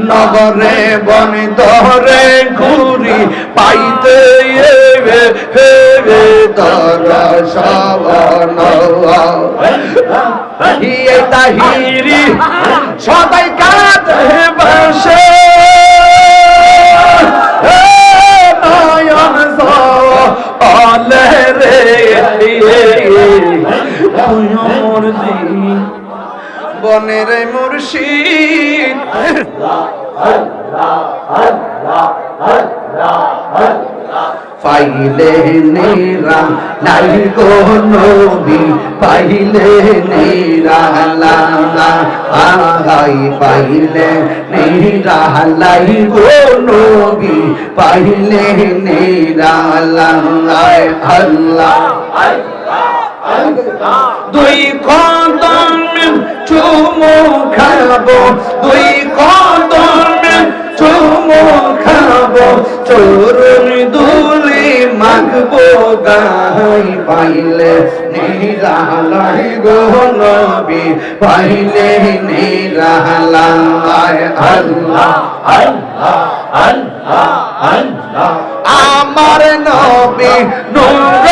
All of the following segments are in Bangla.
নগরে বন ধরে ঘুরি পাইতে হেবে হেবে তারা সাবান। হিয়ে তাহিরি সবাই বনের মুর্শিদ। পাইলে নেরা নাই গো নবী, পাইলে নেরা লা লা আহাই পাইলে নেরা গো নবী, পাইলে নেরা লা আল্লাহ। দুই খাব, দুই কদম চুমু খাব চরণ দুলি মাগবো গাই পাইলে নিরালাই গো নবী, পাইলে নিরালাই আল্লাহ আল্লাহ আল্লাহ আল্লাহ। আমার নবী নুরায়ার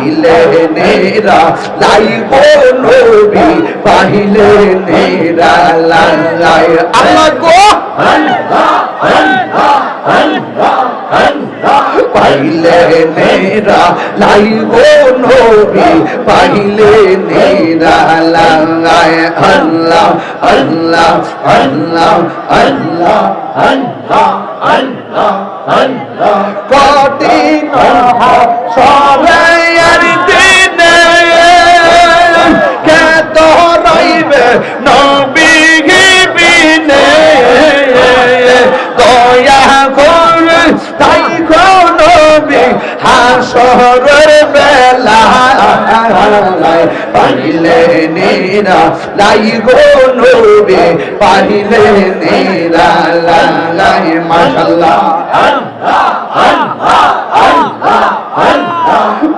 পাইলে নেরা লাই গো নবী পাইলে নেরা লাই আল্লাহ গো! পাইলে নেরা লাই গো নবী পাইলে নেরা লাই আল্লাহ আল্লাহ আল্লাহ আল্লাহ আল্লাহ আল্লাহ আল্লাহ। কঠিন সবাই পাইলে নেরা লাই গো নবী পাইলে নেরা লাই মাশাআল্লাহ। আল্লাহ আল্লাহ আল্লাহ আল্লাহ।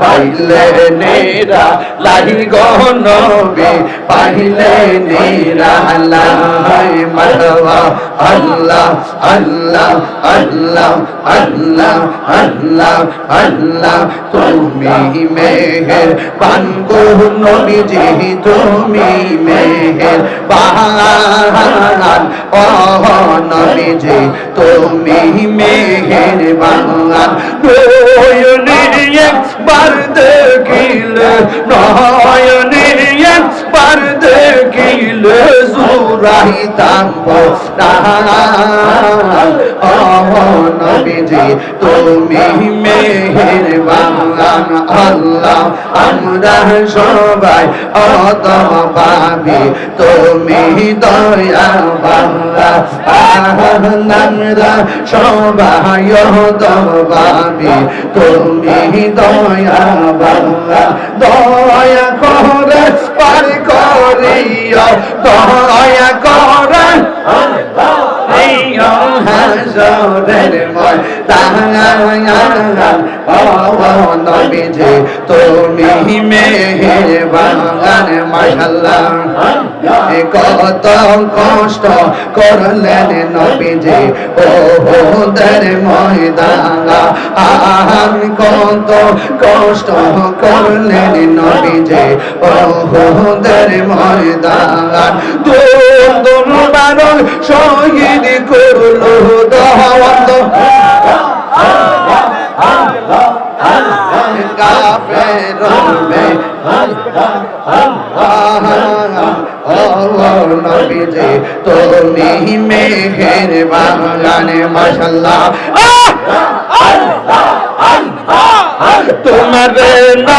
পাইলে নেরা লাই গো পাইলে নেরা লাই মারওয়া, আল্লাহ আল্লাহ আল্লাহ আল্লাহ আল্লাহ আল্লাহ, তুমি মেহের পান গো নবীজি, তুমি মেহের বাহান ও নবীজি, তুমি মেহের নয়নে একবার দেখিলে নয়নে একবার দেখিলে জুরাইতাম ও নবীজি, তুমি মেহের বাহান আল্লাহ, আমরা সবাই অত পাবি তুমি দয়া বাংলা আমরা সবাই অত পাবি তুমি দয়া বাংলা, দয়া করে, পার করিয়া দয়া করে হাসরের ময়দান নবীজি তুমি মেহেরবান মাশাআল্লাহ। কত কষ্ট করলেন নবীজি। ও দের ময়দান আহান কত কষ্ট করলেন নবীজি। ও দের ময়দান শহীদ করল তুমি মেহের বাগানে মাশাল্লাহ। তোমার না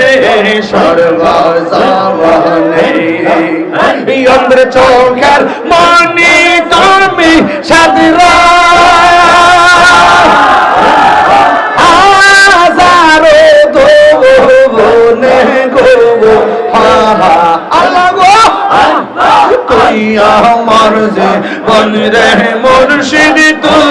সর্বজবনে অন্ধ্র চোখের মনি তুমি সাদরা তুই আমার যে বন রে মুর্শিদ তু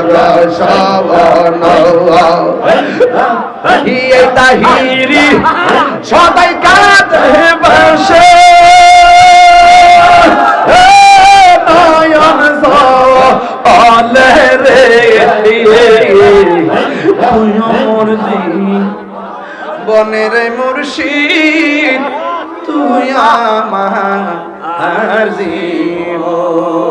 সবর্ণ এই তাহিরি সদাই কাঁদে বাসে নয়ন সলে রে বনের মুর্শিদ তুই আমার জীবন